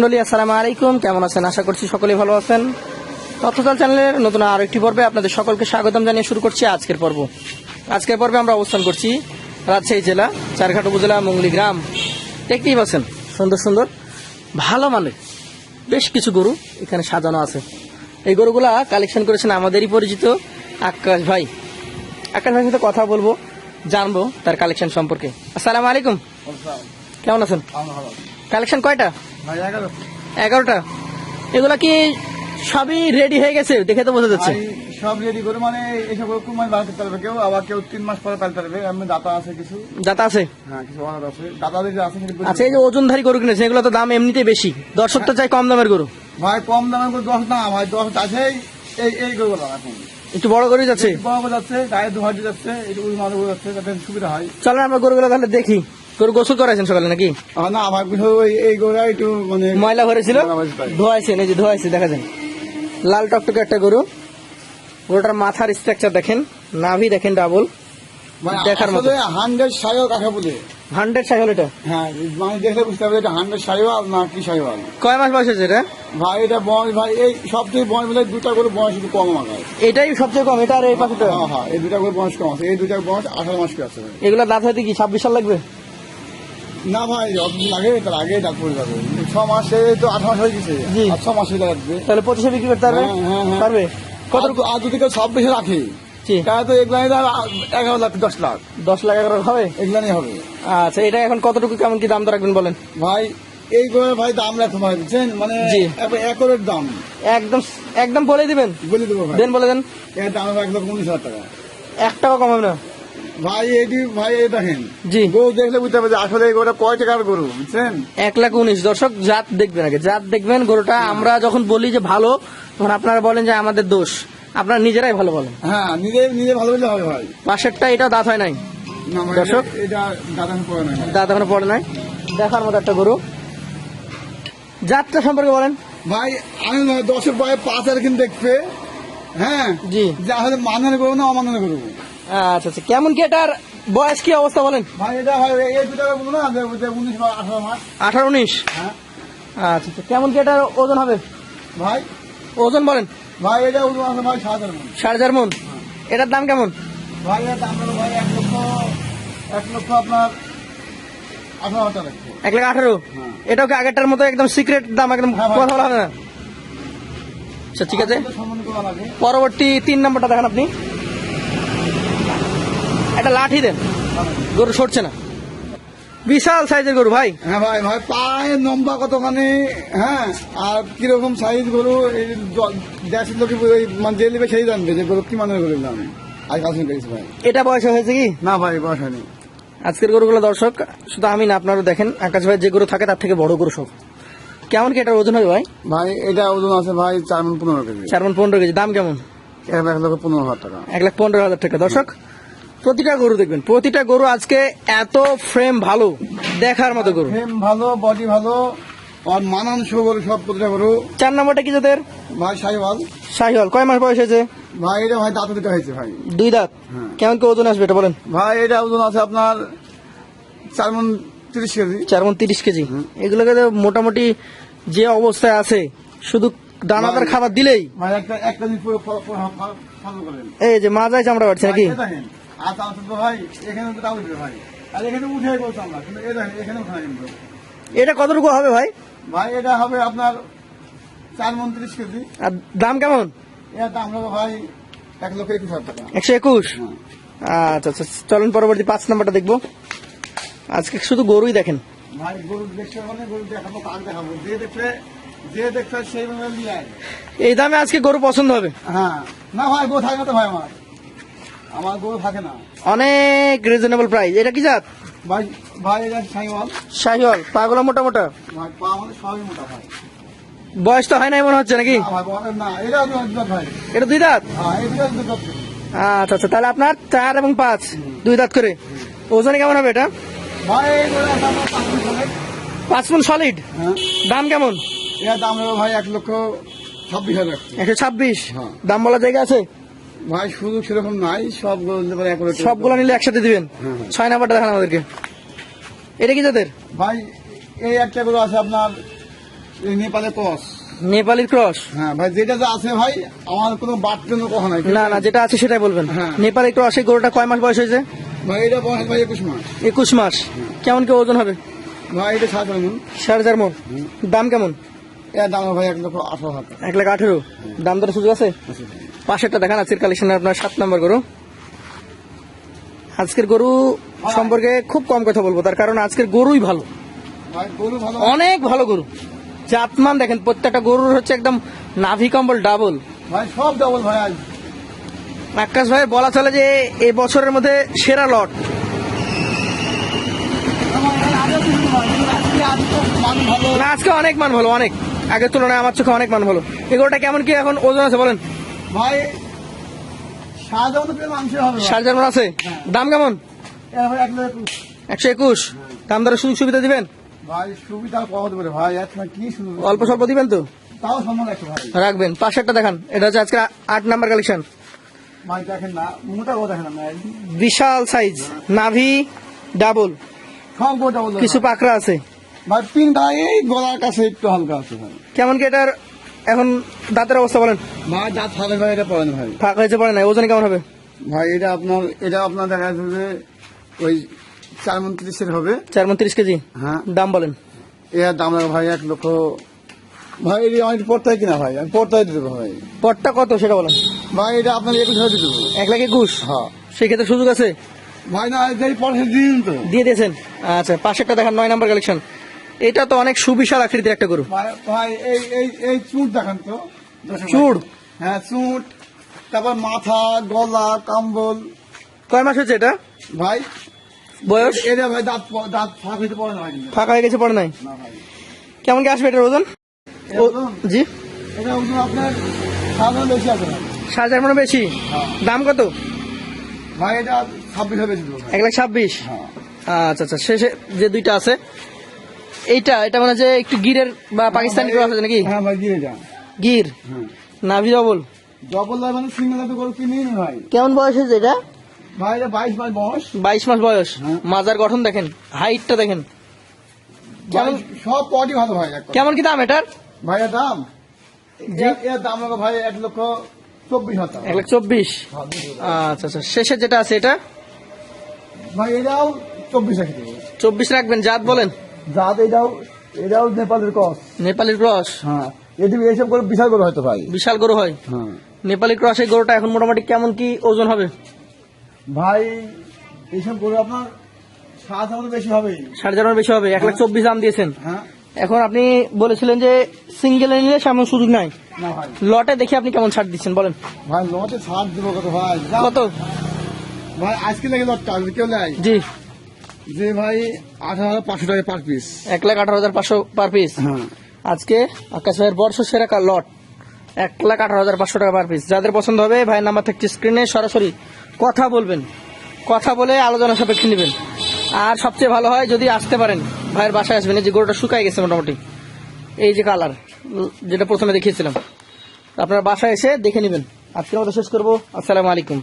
আসসালামু আলাইকুম। কেমন আছেন? আশা করছি সকলেই ভালো আছেন। তথ্যতাল চ্যানেলের নতুন আরও একটি পর্বে আপনাদের সকলকে স্বাগতম জানিয়ে শুরু করছি আজকের পর্ব। আজকের পর্বে আমরা অবস্থান করছি রাজশাহী জেলা চারঘাট উপজেলা মঙ্গলি গ্রাম। দেখতেই পাচ্ছেন সুন্দর সুন্দর ভালো মানের বেশ কিছু গরু এখানে সাজানো আছে। এই গরুগুলা কালেকশন করেছেন আমাদেরই পরিচিত আকাশ ভাই। আকাশ ভাইয়ের সাথে কথা বলব জানব তার কালেকশন সম্পর্কে। আসসালামু আলাইকুম। কেমন আছেন? কালেকশন কয়টা? এগারোটা? এগুলা কি সবই রেডি হয়ে গেছে? দেখে তো বোঝা যাচ্ছে। সব রেডি করে মানে এসব বার করতে পারবে কেউ আবার কেউ তিন মাস পরে পালতে পারবে। এমনি দাতা আছে কিছু। দাতা আছে? হ্যাঁ কিছু অনাথ আছে। দাতাদের যে আছে আচ্ছা এই যে ওজনধারী গরু কিনেছে এগুলো তো দাম এমনিতে বেশি। দর্শক তো চাই কম দামের গরু। ভাই কম দামের গরু দশ না ভাই দশ আছে এই এই গরু এখন। একটু বড় গরু যাচ্ছে? বড় বড় যাচ্ছে গায়ে দু হাঁটি যাচ্ছে মাছ যাচ্ছে যাতে সুবিধা হয়। চলেন আমরা গরুগুলো তাহলে দেখি। গরু গোসল করাইছেন সকালে নাকি? না ওই এই গরুটা একটু মানে ময়লা ভরেছিল। ধোয়াইছেন এই যে ধোয়াইছে দেখা যান লাল টকটকে একটা গরু। গরুটার মাথার স্ট্রাকচার দেখেন নাভি দেখেন ডাবল মানে দেখার মতো। হান্ড্রেড সাইও কাকে বলে হান্ড্রেড সাইকেল এটা? হ্যাঁ মানে দেখলে বুঝতে হবে এটা হান্ড্রেড সাইওয়াল না কি সাইওয়াল কয় মাস বয়স হয়েছে এটা? ভাই এটা বয়স ভাই এই সবচেয়ে বয়স মিলে দুটা করে বয়স একটু কম আমার এটাই সবচেয়ে কম এটা আর এই পাশেটা হ্যাঁ হ্যাঁ এই দুটা করে বয়স কম আছে। এই দুটার বয়স আঠারো মাস আছে এগুলো দাঁত হইতে কি ছাব্বিশ সাল লাগবে? না ভাই যতদিন লাগে তার আগে ডাক পড়ে যাবে। ছ মাসে তো আট মাস হয়ে গেছে। জি। আর ছ মাস হয়ে লাগবে। তাহলে পঁচিশে বিক্রি করতে পারবে? হ্যাঁ, হ্যাঁ, হ্যাঁ। পারবে? কত কত আর যদি কেউ ছাব্বিশে রাখে। জি। তাহলে তো এগুলাই ধর এগারো লাখ দশ লাখ। দশ লাখ এগারো হবে? হবে। আচ্ছা এটা এখন কতটুকু কেমন কি দাম তো রাখবেন বলেন? ভাই এই করে ভাই দাম রাখতে ভাই বুঝছেন? মানে জি। একবার একরের দাম। একদম একদম বলে দিবেন। বলে দেবো ভাই। দেন বলে দেন। এর দাম হবে এক লক্ষ উনিশ হাজার টাকা। এক টাকা কমাবে না। ভাই এটি ভাই এই দেখেন। জি। গরু দেখলে বুঝতে যে আসলে এই গরুটা কয় টাকার গরু বুঝছেন? এক লাখ উনিশ। দর্শক জাত দেখবেন আগে। জাত দেখবেন গরুটা। আমরা যখন বলি যে ভালো তখন আপনারা বলেন যে আমাদের দোষ। আপনারা নিজেরাই ভালো বলেন। হ্যাঁ নিজে নিজে ভালো বললে হবে ভাই। পাশেরটা এটা দাঁত হয় নাই? দর্শক? এটা- দাদা পড়ে না দাঁত এখনও পড়ে নাই? দেখার মতো একটা গরু। জাতটা সম্পর্কে বলেন। ভাই আমি দশের বয়ে পাঁচ আর কিন্তু দেখবে হ্যাঁ? জি। যা হলে মানের করব না অমানের করব আচ্ছা আচ্ছা। কেমন কি এটার বয়স কি অবস্থা বলেন? ভাই এটা হয় এই দুটা বলব না উনিশ বা আঠারো মাস। আঠারো উনিশ? হ্যাঁ। আচ্ছা আচ্ছা। কেমন কি এটার ওজন হবে? ভাই? ওজন বলেন। ভাই এটা আছে ভাই সাত হাজার মন। সাড়ে চার মন। এটার দাম কেমন? ভাই এটা দাম হলো ভাই এক লক্ষ এক লক্ষ আপনার এক লাখ আঠারো? হ্যাঁ। এটাও কি আগেরটার মতো একদম সিক্রেট দাম একদম হ্যাঁ, কথা বলা হবে না? আচ্ছা ঠিক আছে। পরবর্তী তিন নম্বরটা দেখান আপনি। একটা লাঠি দেন। গরু সরছে না। বিশাল সাইজের গরু ভাই। হ্যাঁ ভাই ভাই পায়ে লম্বা কতখানি হ্যাঁ? আর কীরকম সাইজ গরু এই দেশের লোকে মানে যে নেবে সেই জানবে যে গরু কি মানের গরু আমি? কাছে ভাই। এটা বয়স হয়েছে কি? না ভাই বয়স হয়নি। আজকের গরুগুলো দর্শক শুধু আমি না আপনারা দেখেন আকাশ ভাই যে গরু থাকে তার থেকে বড় গরু সব। কেমন কি এটার ওজন হবে ভাই? ভাই এটা ওজন আছে ভাই চার মন পনেরো কেজি। চার মন পনেরো কেজি দাম কেমন? এক লাখ লক্ষ পনেরো হাজার টাকা। এক লাখ পনেরো হাজার টাকা। দর্শক প্রতিটা গরু দেখবেন প্রতিটা গরু আজকে এত ফ্রেম ভালো দেখার মতো গরু। ফ্রেম ভালো বডি ভালো আর মানানসহ গরু সব প্রতিটা গরু। চার নম্বরটা কি যাদের ভাই সাইওয়াল। শাহিওয়াল কয় মাস বয়স হয়েছে? ভাই এটা ভাই দাঁত দুটো হয়েছে ভাই। দুই দাঁত? হ্যাঁ। কেমন কি ওজন আসবে এটা বলেন? ভাই এটা ওজন আছে আপনার চার মন তিরিশ কেজি। চার মন তিরিশ কেজি। এগুলোকে তো মোটামুটি যে অবস্থায় আছে শুধু দানাদার খাবার দিলেই। এই যে মাজায় চামড়া বাড়ছে নাকি? আর তার সাথে ভাই এখানে তো তাও উঠবে ভাই। আর এখানে উঠে বলছি আমরা কিন্তু এ দেখেন এখানে উঠে কিন্তু এটা কতটুকু হবে ভাই? ভাই এটা হবে আপনার চার মন তিরিশ কেজি। আর দাম কেমন? এর দাম হবে ভাই এক লক্ষ একুশ হাজার টাকা। একশো একুশ? হ্যাঁ। আচ্ছা আচ্ছা চলেন পরবর্তী পাঁচ নাম্বারটা দেখব। আজকে শুধু গরুই দেখেন। ভাই গরু দেখতে মানে গরু দেখাবো কাক দেখাবো। যে দেখবে যে দেখবে সেই ভাবে নিয়ে এই দামে আজকে গরু পছন্দ হবে। হ্যাঁ। না ভাই গরু থাকে না তো ভাই আমার। আমার গরু থাকে না। অনেক রিজনেবল প্রাইস এটা কি জাত? ভাই ভাই এটা শাহিওয়াল। পাগুলো মোটা মোটা? ভাই পা আমাদের সবই মোটা ভাই। বয়স তো হয় নাই মনে হচ্ছে নাকি? না না। এটা দুই দাঁত হ্যাঁ আচ্ছা আচ্ছা তাহলে আপনার চার এবং পাঁচ দুই দাঁত করে। ওজনে কেমন হবে এটা? পাঁচ ফুল সলিড হ্যাঁ। দাম কেমন? দাম হবে ভাই এক লক্ষ ছাব্বিশ হাজার। একশো ছাব্বিশ। হ্যাঁ। দাম বলার জায়গা আছে? ভাই সুযোগ সেরকম নাই সবগুলো নিতে পারে এক করে- সবগুলো নিলে একসাথে দিবেন? হ্যাঁ, হ্যাঁ। ছয় নাম্বারটা দেখান আমাদেরকে। এটা কি যাদের ভাই এই একটা গরু আছে আপনার এই নেপালে কস নেপালির ক্রস? হ্যাঁ ভাই যেটা যা আছে ভাই আমার কোনো বাদ কোনো কথা নাই। না না যেটা আছে সেটাই বলবেন। হ্যাঁ। নেপালি ক্রস এই গরুটা কয় মাস বয়স হয়েছে? ভাই এটা বয়স ভাই একুশ মাস। একুশ মাস। কেমন কি ওজন হবে? ভাই এটা সাত মন। সাড়ে চার মন। দাম কেমন? এর দাম ভাই এক লক্ষ আঠারো হাজার। এক লাখ আঠেরো। দাম দরের সুযোগ আছে। পাশেরটা দেখান আজকের কালেকশনে আপনার সাত নম্বর গরু। আজকের গরু সম্পর্কে খুব কম কথা বলব তার কারণ আজকের গরুই ভালো। ভাই অনেক ভালো গরু। জাতমান দেখেন প্রত্যেকটা গরুর হচ্ছে একদম নাভি কম্বল ডাবল ভাই সব ডবল ভাই আকাশ ভাইয়ের বলা চলে যে এই বছরের মধ্যে সেরা লট। ভাই ভাই, না আজকে অনেক মান ভালো অনেক। আগের তুলনায় আমার চোখে অনেক মান ভালো। এই গরুটা কেমন কি এখন ওজন আছে বলেন? ভাই আছে? দাম কেমন? একুশ। একশো দাম সুযোগ সুবিধা দিবেন? অল্প স্বল্প দিবেন তো? একশো ভাই। দেখান। এটা হচ্ছে আজকে আট নাম্বার কালেকশন। বিশাল সাইজ। নাভি ডাবল। সব গো ডবল কিছু পাকড়া আছে। একটু কেমন কি এটার এখন দাঁতের অবস্থা বলেন। ভাই দাঁত ফাঁকা ভাই এটা পড়েন ভাই। ফাঁকা হয়েছে পড়ে না ওজন কেমন হবে? ভাই এটা আপনার এটা আপনার দেখা যাচ্ছে যে ওই চার মন ত্রিশের হবে। চার মন তিরিশ কেজি? হ্যাঁ। দাম বলেন। এর দাম লাগবে ভাই এক লক্ষ। ভাই এটা অনেক পড়তাই কিনা ভাই? আমি পড়তাই দিয়ে দেবো ভাই। পটটা কত সেটা বলেন। ভাই এটা আপনার একুশ হাজার দেবো। এক লাখ একুশ? হ্যাঁ। সেক্ষেত্রে সুযোগ আছে? ভাই না পয়সা দিয়ে দিন তো। দিয়ে দিয়েছেন। আচ্ছা পাশেরটা দেখান নয় নাম্বার কালেকশন এটা তো অনেক সুবিশাল আকৃতির একটা গরু। ভাই ভাই এই এই এই চুট দেখান তো। চুড় হ্যাঁ চুট তারপর মাথা গলা কম্বল। কয় মাস হচ্ছে এটা? ভাই বয়স? এটা ভাই দাঁত দাঁত ফাঁক হইতে পারে না ফাঁকা হয়ে গেছে পড়ে নাই? কেমন কি আসবে এটার ওজন? ও- জি। এটা ওজন আপনার সাধারণ বেশি আছে চার মনে বেশি। হ্যাঁ। দাম কত? ভাই এটা ছাব্বিশ হাজার ভাই। এক লাখ ছাব্বিশ? হ্যাঁ। আচ্ছা আচ্ছা শেষে যে দুইটা আছে এইটা এটা মানে যে একটু গিরের বা পাকিস্তানি ভাই, ক্রস আছে নাকি? হ্যাঁ ভাই দিয়ে যা। গির? হ্যাঁ। নাভি ডবল লাইন মানে সিঙ্গেল করে কিনে নি ভাই। কেমন বয়স হয়েছে এটা? ভাই এটা বাইশ মাস বয়স। বাইশ মাস বয়স। হ্যাঁ। মাজার গঠন দেখেন হাইটটা দেখেন। কেমন সব পটি ভালো ভাই কেমন কি দাম এটার? ভাই এর দাম। এর- দাম লাগবে ভাই এক লক্ষ চব্বিশ হাজার এক লাখ চব্বিশ। হ্যাঁ। আচ্ছা আচ্ছা শেষে যেটা আছে এটা? ভাই এটাও চব্বিশ চব্বিশ রাখবেন জাত বলেন। জাত এটাও এটাও নেপালের ক্রস। নেপালি ক্রস? হ্যাঁ। এটি এইসব করে বিশাল গরু হয়তো ভাই বিশাল গরু হয়? হ্যাঁ। নেপালি ক্রস এই গরুটা এখন মোটামুটি কেমন কি ওজন হবে? ভাই এইসব করে আপনার সাত হাজার বেশি হবে। সাড়ে চার বেশি হবে এক লাখ চব্বিশ দাম দিয়েছেন। হ্যাঁ। এখন আপনি বলেছিলেন যে সিঙ্গেল নিলে সেমন সুযোগ নাই। লটে দেখে আপনি কেমন ছাড় দিচ্ছেন বলেন। ভাই লটে ছাড় দেবো কত ভাই? কত? ভাই আজকে লেগে লটটা আসবে কেউ জি। যে ভাই আঠারো হাজার পাঁচশো টাকা পার পিস এক লাখ আঠারো হাজার পাঁচশো পার পিস হ্যাঁ। আজকে আকাশ ভাইয়ের বর্ষ সেরা লট। এক লাখ আঠারো হাজার পাঁচশো টাকা পার পিস যাদের পছন্দ হবে ভাইয়ের নাম্বার থাকছে স্ক্রিনে সরাসরি কথা বলবেন। কথা বলে আলোচনা সাপেক্ষে নেবেন। আর সবচেয়ে ভালো হয় যদি আসতে পারেন ভাইয়ের বাসায় আসবেন। এই যে গরুটা শুকায় গেছে মোটামুটি। এই যে কালার যেটা প্রথমে দেখিয়েছিলাম। আপনার বাসায় এসে দেখে নেবেন। আজকের মতো শেষ করব। আসসালামু আলাইকুম।